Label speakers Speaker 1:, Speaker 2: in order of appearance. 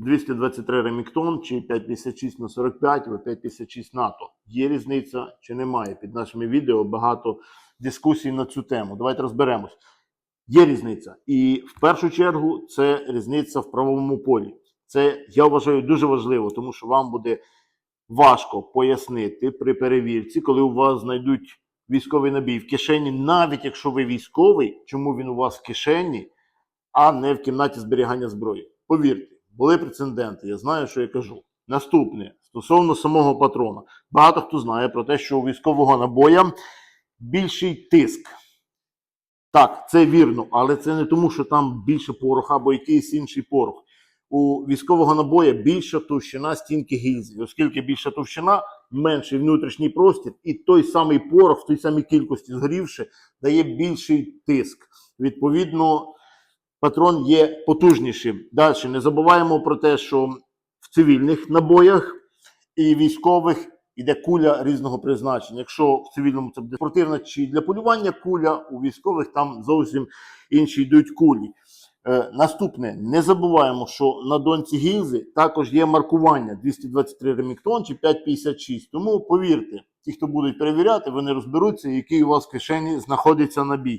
Speaker 1: 223 Реміктон чи 556 на 45 або 556 НАТО. Є різниця чи немає? Під нашими відео багато дискусій на цю тему. Давайте розберемось. Є різниця. І в першу чергу це різниця в правовому полі. Це я вважаю дуже важливо, тому що вам буде важко пояснити при перевірці, коли у вас знайдуть військовий набій в кишені, навіть якщо ви військовий, чому він у вас в кишені, а не в кімнаті зберігання зброї. Повірте, були прецеденти, я знаю, що я кажу. Наступне стосовно самого патрона. Багато хто знає про те, що у військового набоя більший тиск. Так, це вірно, але це не тому, що там більше пороха або якийсь інший порох. У військового набоя більша товщина стінки гільзи. Оскільки більша товщина, менший внутрішній простір, і той самий порох в той самій кількості згорівши, дає більший тиск. Відповідно, патрон є потужнішим. Далі не забуваємо про те, що в цивільних набоях і військових іде куля різного призначення. Якщо в цивільному це буде спортивна чи для полювання куля, у військових там зовсім інші йдуть кулі. Е, наступне, не забуваємо, що на донці гільзи також є маркування 223 реміктон чи 556. Тому повірте, ті, хто будуть перевіряти, вони розберуться, який у вас в кишені знаходиться набій.